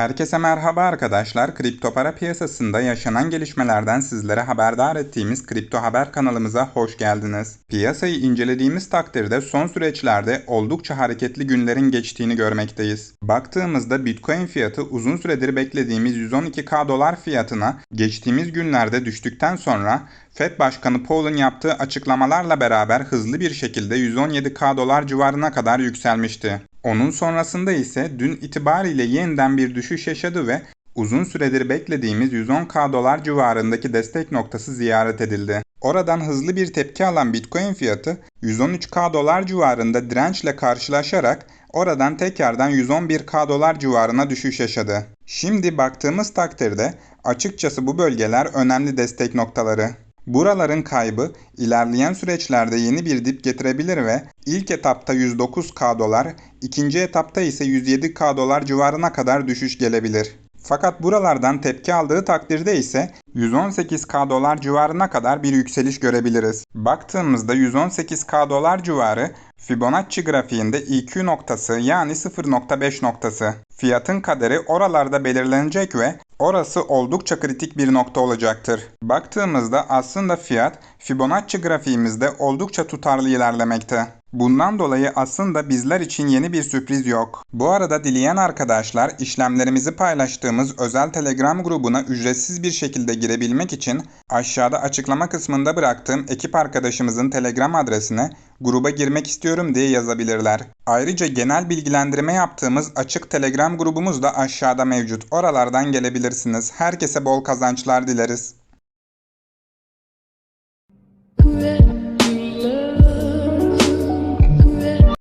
Herkese merhaba arkadaşlar. Kripto para piyasasında yaşanan gelişmelerden sizlere haberdar ettiğimiz Kripto Haber kanalımıza hoş geldiniz. Piyasayı incelediğimiz takdirde son süreçlerde oldukça hareketli günlerin geçtiğini görmekteyiz. Baktığımızda Bitcoin fiyatı uzun süredir beklediğimiz 112k dolar fiyatına geçtiğimiz günlerde düştükten sonra Fed Başkanı Powell'ın yaptığı açıklamalarla beraber hızlı bir şekilde 117k dolar civarına kadar yükselmişti. Onun sonrasında ise dün itibariyle yeniden bir düşüş yaşadı ve uzun süredir beklediğimiz 110k dolar civarındaki destek noktası ziyaret edildi. Oradan hızlı bir tepki alan Bitcoin fiyatı 113k dolar civarında dirençle karşılaşarak oradan tekrardan 111k dolar civarına düşüş yaşadı. Şimdi baktığımız takdirde açıkçası bu bölgeler önemli destek noktaları. Buraların kaybı ilerleyen süreçlerde yeni bir dip getirebilir ve ilk etapta 109k dolar, ikinci etapta ise 107k dolar civarına kadar düşüş gelebilir. Fakat buralardan tepki aldığı takdirde ise 118k dolar civarına kadar bir yükseliş görebiliriz. Baktığımızda 118k dolar civarı Fibonacci grafiğinde EQ noktası yani 0.5 noktası. Fiyatın kaderi oralarda belirlenecek ve orası oldukça kritik bir nokta olacaktır. Baktığımızda aslında fiyat Fibonacci grafiğimizde oldukça tutarlı ilerlemekte. Bundan dolayı aslında bizler için yeni bir sürpriz yok. Bu arada dileyen arkadaşlar işlemlerimizi paylaştığımız özel Telegram grubuna ücretsiz bir şekilde girebilmek için aşağıda açıklama kısmında bıraktığım ekip arkadaşımızın Telegram adresine gruba girmek istiyorum diye yazabilirler. Ayrıca genel bilgilendirme yaptığımız açık Telegram grubumuz da aşağıda mevcut. Oralardan gelebilirsiniz. Herkese bol kazançlar dileriz.